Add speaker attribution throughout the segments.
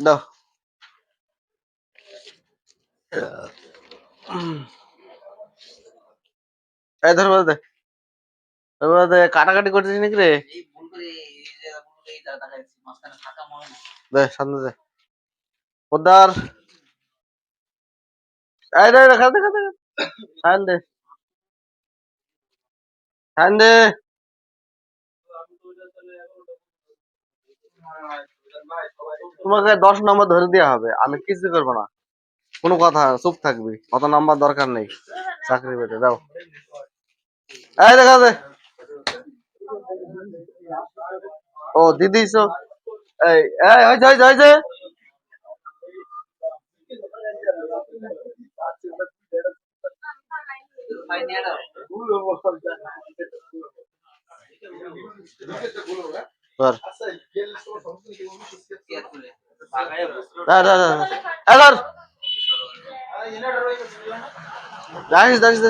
Speaker 1: দাও এই ধর বলে দে। ধর বলে দে কাটাকাটি করছিস নাকি রে? দে সামনে দে। পোদ্দার। এই রে খাতে খাতে সাইন দে। দে তোমাকে দশ নম্বর ধরে দেওয়া হবে। আমি কিছু করব না। কোনো কথা, চুপ থাকবি। অত নাম্বার দরকার নেই। চাকরি পেতে দাও এই দেখা দে। ও, দিদি এই হয়েছে হয়েছে।
Speaker 2: নিয়ে দাও
Speaker 1: ধর
Speaker 2: কে তুলে
Speaker 1: ধর ধর ধর এই ধর দাঁড়িস দাঁড়িস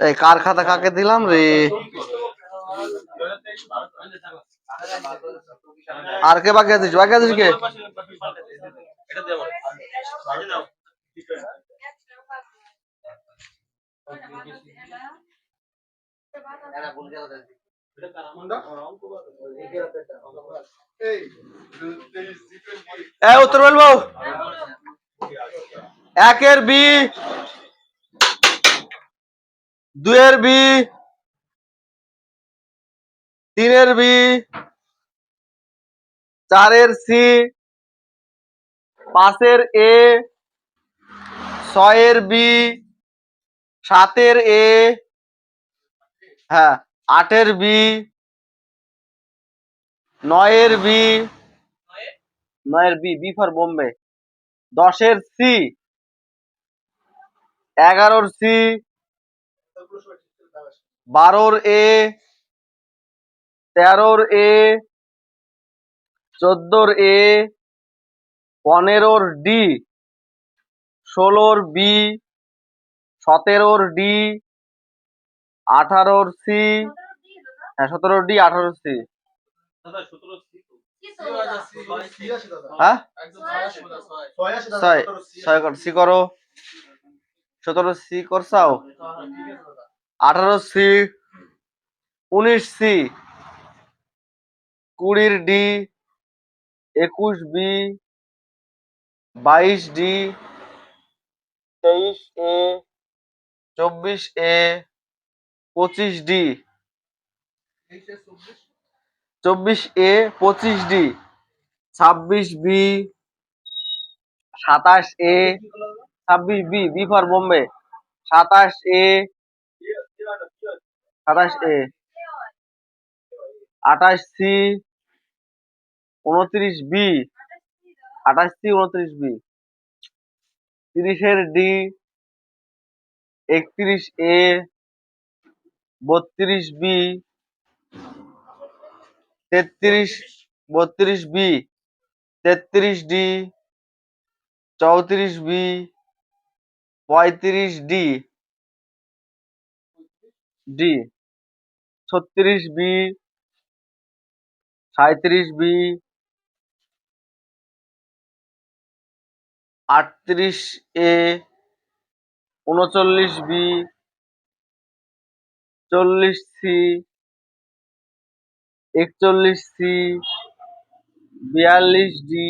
Speaker 1: এই কার খাতা কাকে দিলাম রে? আর কে বাকি আছিস বাকি আছিস কে? উত্তর বলব একের বি দুয়ের বি, তিনের বি, চারের সি, পাঁচের এ, ছয়ের বি, সাতের এ হ্যাঁ আটের বি, নয়ের বি নয়ের বি বি ফর বোম্বে, দশের সি এগারোর সি বারোর এ তেরোর এ চোদ্দোর এ পনেরোর ডি ষোলোর বি সতেরোর ডি আঠারোর সি হ্যাঁ সতেরোর ডি আঠারোর সি। হ্যাঁ? ছয় ছয়। সি করো। সতেরো সি করছাও? আঠারো সি, উনিশ সি। কুড়ির ডি, একুশ বি, বাইশ ডি, তেইশ এ, চব্বিশ এ, পঁচিশ ডি। চব্বিশ এ, পঁচিশ ডি। ছাব্বিশ বি, সাতাশ এ ছাব্বিশ বি বি ফর বোম্বে সাতাশ এ সাতাশ এ। আঠাশ সি, উনত্রিশ বি। আঠাশ সি, উনত্রিশ বি। তিরিশের ডি, একত্রিশ এ, বত্রিশ বি। তেত্রিশ, বত্রিশ বি। তেত্রিশ ডি, চৌত্রিশ বি। পঁয়ত্রিশ ডি ডি ছত্রিশ বি সাঁত্রিশ বি আটত্রিশ এ উনচল্লিশ বি চল্লিশ সি একচল্লিশ সি বিয়াল্লিশ ডি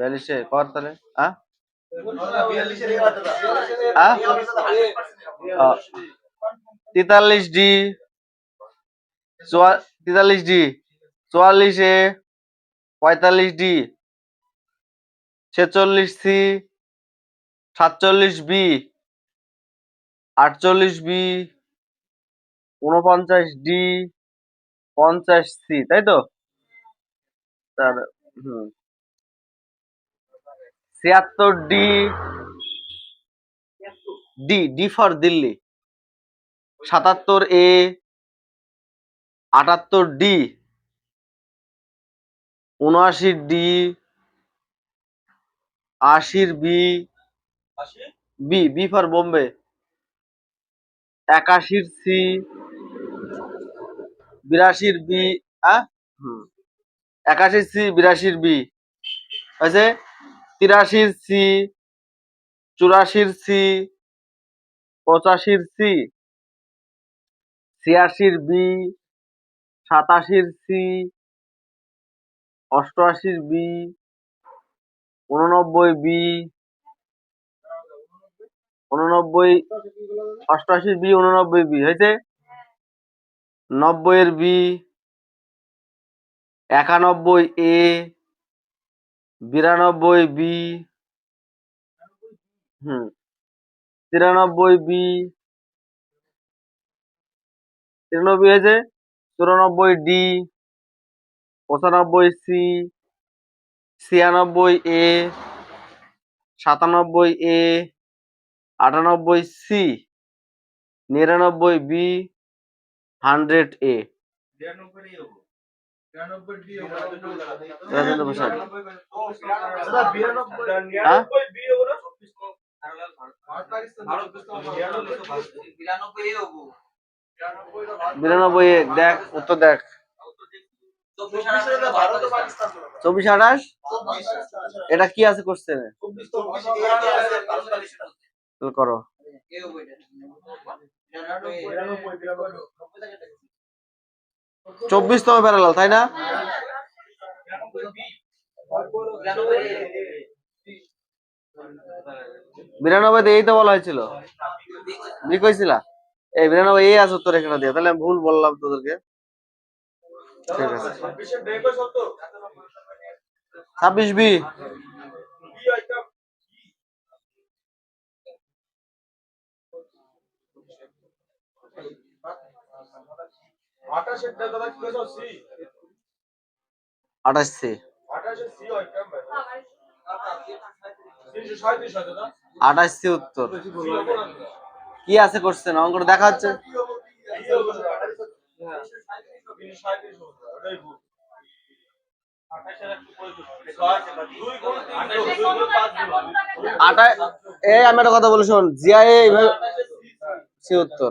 Speaker 2: বিয়াল্লিশে
Speaker 1: কর তাহলে হ্যাঁ তেতাল্লিশ ডি তেতাল্লিশ ডি, চুয়াল্লিশে পঁয়তাল্লিশ ডি, ছেচল্লিশ সি, সাতচল্লিশ বি, আটচল্লিশ বি, উনপঞ্চাশ ডি, পঞ্চাশ সি, তাই তো? তার হুম। ছিয়াত্তর D D D for Delhi. সাতাত্তর এ আটাত্তর ডি উনআশি ডি আশির B B B for Bombay একাশির C বিরাশির বি হ্যাঁ হুম। একাশির সি বিরাশির বি হয়েছে? তিরাশির সি, চুরাশির সি, পঁচাশির সি, ছিয়াশির বি, সাতাশির সি, অষ্টআশির বি, উননব্বই বি, উননব্বই, অষ্টআশির বি, উননব্বই বি, হয়েছে? নব্বইয়ের বি, একানব্বই এ বিরানব্বই বি। হুম। তিরানব্বই বি। তিরানব্বই হয়েছে? চুরানব্বই ডি। পঁচানব্বই সি। ছিয়ানব্বই এ। সাতানব্বই এ। আটানব্বই সি। নিরানব্বই বি। হান্ড্রেড এ।
Speaker 2: বিরানব্বই
Speaker 1: দেখ উত্তর দেখ।
Speaker 2: চব্বিশ
Speaker 1: আঠাশ এটা কি আছে কোশ্চেনে? করো। চব্বিশতম প্যারালাল তাই না?
Speaker 2: বিরানব্বই
Speaker 1: এই তো বলা হয়েছিল। বি কইছিলা? এই বিরানব্বই এই আছে উত্তর এখানে দিয়ে, তাহলে আমি ভুল বললাম তোদেরকে। ঠিক আছে। ছাব্বিশ বি। আঠাশ সি। আঠাশ সি উত্তর। কি আছে কোশ্চেন অঙ্কটা দেখা হচ্ছে। এই আমি একটা কথা বলি শোন জিআই এইভাবে সি উত্তর।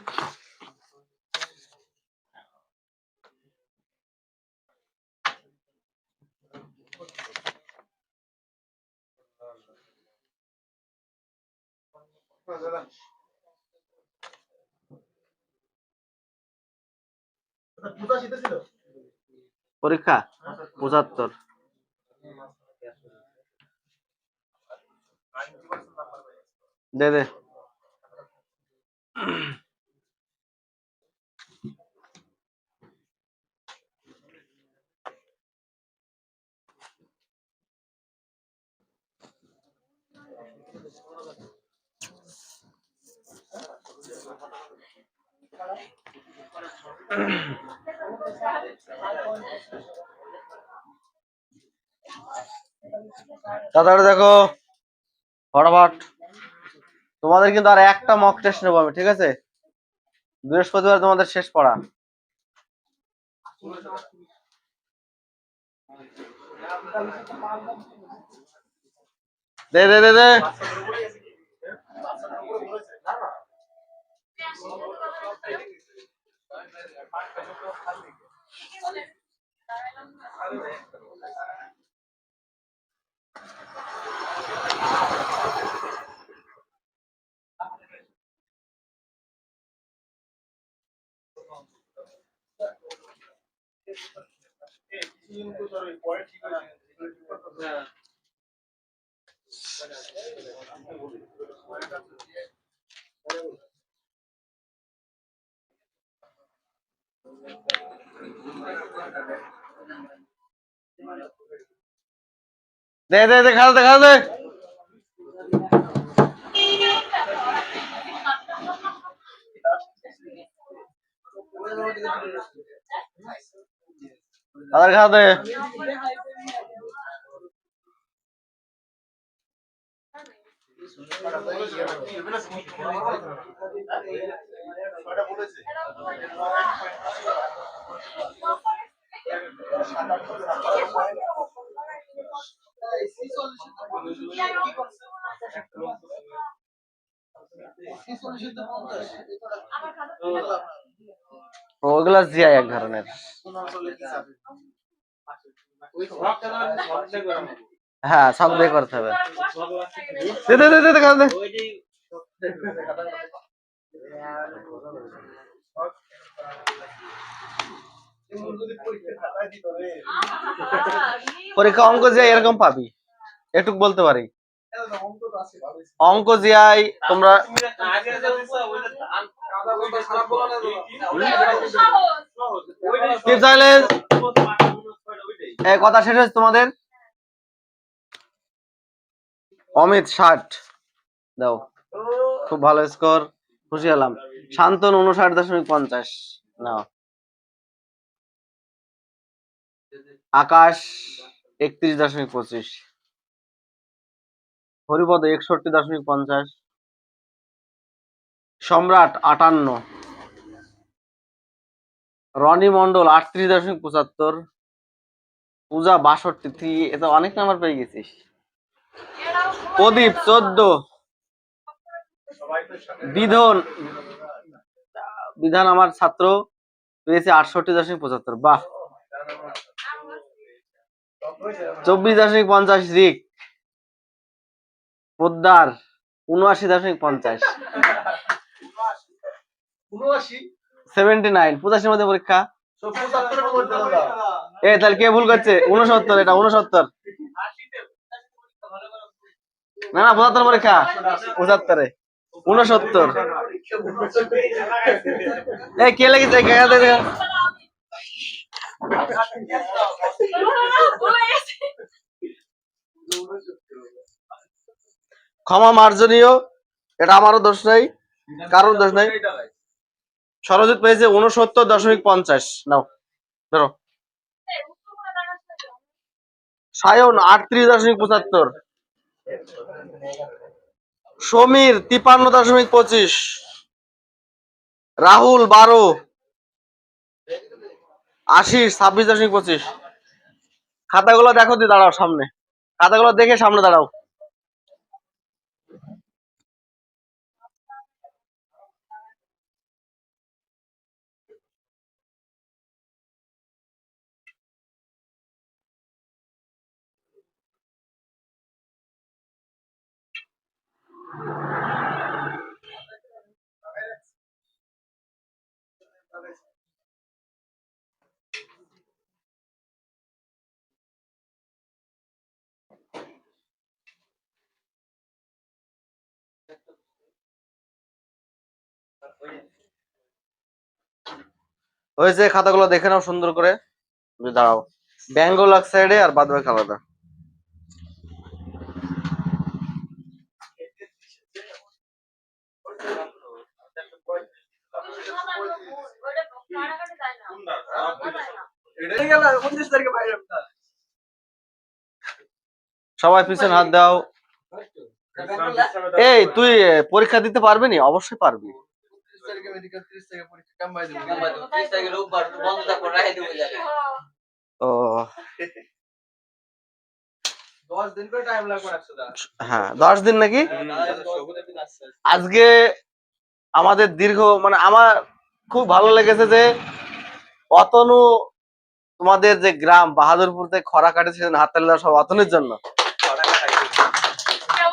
Speaker 1: পরীক্ষা? পঁচাত্তর। দে দে। তাড়াতাড়ি দেখো, ফটাফট। তোমাদের কিন্তু আর একটা মক টেস্ট নেব আমি, ঠিক আছে? বৃহস্পতিবার তোমাদের শেষ পড়া। দে দে দে দে। Gracias. দে দে দে খাওয়া দে খাওয়া দে আদার খাওয়া দে ওগুলা জিয়াই এক ধরনের। হ্যাঁ সব দিয়ে করতে হবে। পরীক্ষা অঙ্ক জিয়াই এরকম পাবি। এটুক বলতে পারি। অঙ্ক জিয়াই তোমরা কথা শেষ হয়েছে তোমাদের? অমিত ষাট। দাও। খুব ভালো স্কোর খুশি হলাম। শান্তন উনষাট দশমিক পঞ্চাশ। নাও। আকাশ একত্রিশ দশমিক পঁচিশ। হরিপদ একষট্টি দশমিক পঞ্চাশ। সম্রাট আটান্ন। রনি মন্ডল আটত্রিশ দশমিক পঁচাত্তর। পূজা বাষট্টি তুই এত অনেক নাম্বার পেয়ে গেছিস। প্রদীপ চোদ্দ। বিধন বিধান আমার ছাত্র পেয়েছে আটষট্টি দশমিক পঁচাত্তর। বাহ। চব্বিশ দশমিক পঞ্চাশ রিক। পোদ্দার উনআশি দশমিক পঞ্চাশ। Seventy nine. পঁচাশির মধ্যে পরীক্ষা। এ তাহলে কে ভুল করছে? উনসত্তর এটা উনসত্তর। না না পঁচাত্তর পরীক্ষা। পঁচাত্তরে। উনসত্তর কে লেগেছে? ক্ষমা মার্জনীয়, এটা আমারও দোষ নাই, কারোর দোষ নাই। সরজিৎ পেয়েছে উনসত্তর দশমিক পঞ্চাশ। নাও, ধরো। সায়ন আটত্রিশ দশমিক পঁচাত্তর। সমীর তিপান্ন দশমিক পঁচিশ। রাহুল বারো। আশিস ছাব্বিশ দশমিক পঁচিশ। খাতাগুলো দেখো দি, দাঁড়াও সামনে। খাতাগুলো দেখে সামনে দাঁড়াও। হয়েছে খাতাগুলো দেখে নাও সুন্দর করে। দাঁড়াও। বেঙ্গল এক সাইডে আর বাদ বাকি আলাদা। সবাই পিছনে হাত দাও। এই তুই পরীক্ষা দিতে পারবি নি? অবশ্যই পারবি।
Speaker 2: ত্রিশ তারিখে রোববার বন্ধ থাকব রাখে দেবো জায়গায়
Speaker 1: ও। হ্যাঁ দশ দিন নাকি? আজকে আমাদের দীর্ঘ মানে আমার খুব ভালো লেগেছে যে অতনু তোমাদের যে গ্রাম বাহাদুরপুর থেকে খরা কাটেছে হাততালি সব অতনুর জন্য।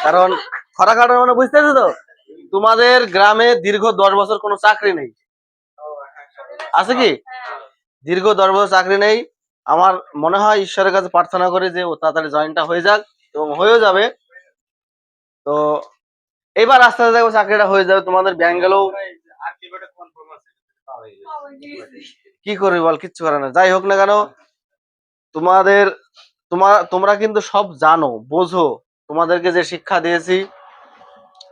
Speaker 1: কারণ খরা কাটার মানে বুঝতেছো তো? তোমাদের গ্রামে দীর্ঘ দশ বছর কোনো চাকরি নেই? আছে কি? দীর্ঘ দশ বছর চাকরি নেই। আমার মনে হয় ঈশ্বরের কাছে প্রার্থনা করি যে ও তাড়াতাড়ি জয়েনটা হয়ে যাক এবং হয়েও যাবে। তো এবার আস্তে আস্তে দেখব চাকরিটা হয়ে যাবে। তোমাদের ব্যাংক গেলেও কি করবি বল? কিচ্ছু করে না যাই হোক না কেন, তোমাদের তোমার তোমরা কিন্তু সব জানো, বোঝো। তোমাদেরকে যে শিক্ষা দিয়েছি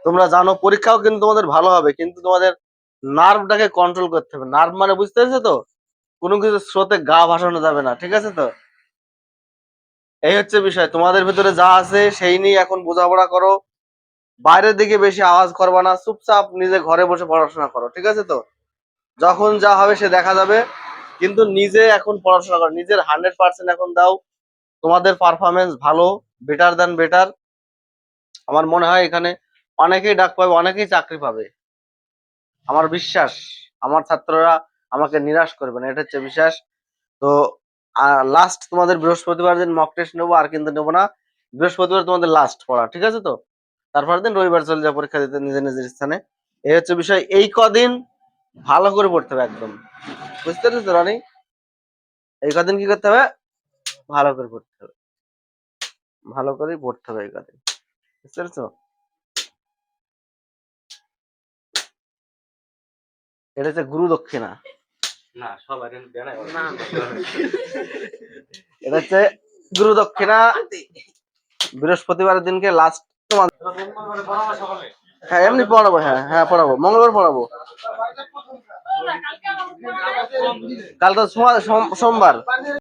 Speaker 1: তোমরা জানো, পরীক্ষাও কিন্তু তোমাদের ভালো হবে, কিন্তু তোমাদের নার্ভটাকে কন্ট্রোল করতে হবে। নার্ভ মানে বুঝতে পেরেছ তো? কোনো কিছু স্রোতে গা ভাসানো যাবে না, ঠিক আছে তো? এই হচ্ছে বিষয়। তোমাদের ভিতরে যা আছে সেই নিয়ে এখন বোঝাপড়া করো। বাইরের দিকে বেশি আওয়াজ করবা না, চুপচাপ নিজে ঘরে বসে পড়াশোনা করো, ঠিক আছে তো? যখন যা হবে সে দেখা যাবে, কিন্তু নিজে এখন পড়াশোনা করো। নিজের হান্ড্রেড পার্সেন্ট এখন দাও। তোমাদের পারফরমেন্স ভালো বেটার দেন বেটার আমার মনে হয় এখানে অনেকেই ডাক পাবে, অনেকেই চাকরি পাবে। আমার বিশ্বাস, আমার ছাত্ররা আমাকে নিরাশ করবে না, এটা হচ্ছে বিশ্বাস। তো লাস্ট তোমাদের বৃহস্পতিবার দিন মক টেস্ট নেব, আর কিন্তু নেব না। বৃহস্পতিবার তোমাদের লাস্ট পড়া, ঠিক আছে তো? তারপর দিন রবিবার চলে যাও পরীক্ষা দিতে নিজের নিজের স্থানে। এই হচ্ছে বিষয়, এই কদিন ভালো করে পড়তে হবে একদম। বুঝতে পেরেছ রানি? এই কদিন কি করতে হবে? ভালো করে পড়তে হবে। ভালো করে পড়তে হবে এই কদিন। বুঝতে পেরেছ? এটা হচ্ছে গুরু দক্ষিণা।
Speaker 3: না সবার
Speaker 1: এটা হচ্ছে গুরু দক্ষিণা। বৃহস্পতিবার দিনকে লাস্ট তোমার হ্যাঁ এমনি পড়াবো হ্যাঁ হ্যাঁ পড়াবো। মঙ্গলবার পড়াবো। কাল তো সোমবার সোম- সোমবার।